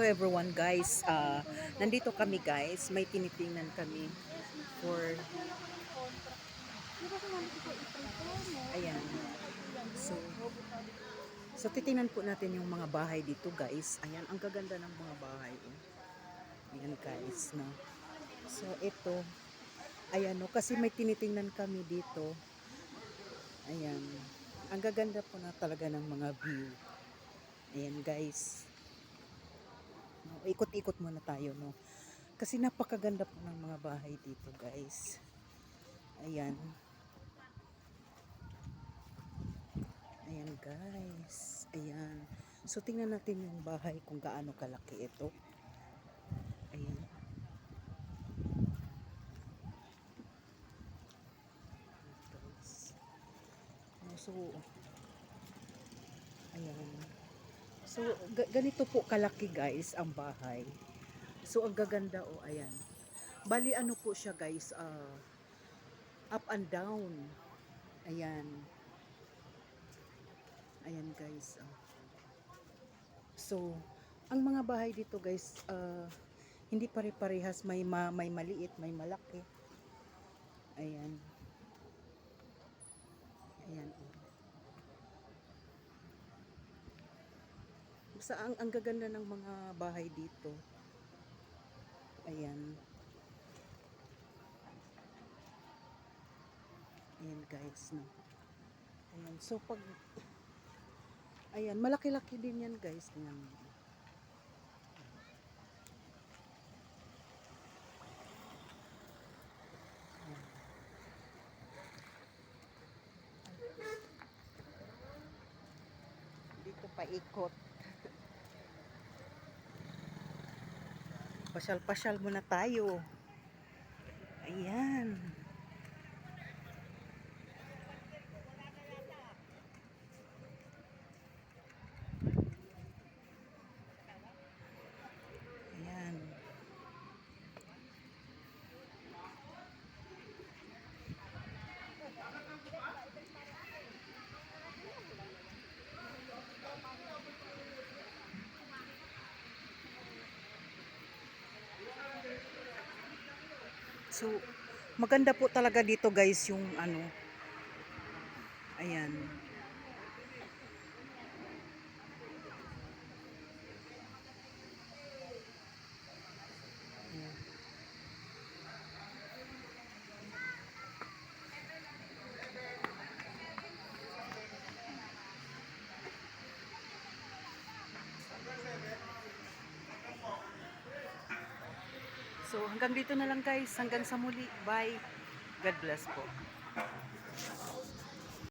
hello everyone guys. Uh, nandito kami guys. May tinitingnan kami for Ayan. So, so titingnan po natin yung mga bahay dito guys. Ayan, ang gaganda ng mga bahay. Oh. Ayan guys, no. So, ito. Ayan, no. Kasi may tinitingnan kami dito. Ayan. Ang gaganda po na talaga ng mga view. Ayan guys. Ikot-ikot muna tayo, no. Kasi napakaganda po ng mga bahay dito, guys. Ayan. Ayan, guys. Ayan. So, tingnan natin yung bahay kung gaano kalaki ito. Ayan. No, so, ayan. So, ga- ganito po kalaki guys ang bahay. So, ang gaganda o, oh, ayan. Bali, ano po siya guys, ah, up and down. Ayan. Ayan guys. ah. So, ang mga bahay dito guys, ah, hindi pare-parehas. May, ma- may maliit, may malaki. Ayan. oh. Basta ang, ang gaganda ng mga bahay dito. Ayan. Ayan guys, no. Ayan, so pag Ayan, malaki-laki din yan guys. Tingnan mo. Dito pa ikot. Pasyal-pasyal muna tayo. Ayan. Ayan. So, maganda po talaga dito guys yung ano. Ayan. Hanggang dito na lang guys. Hanggang sa muli. Bye. God bless po.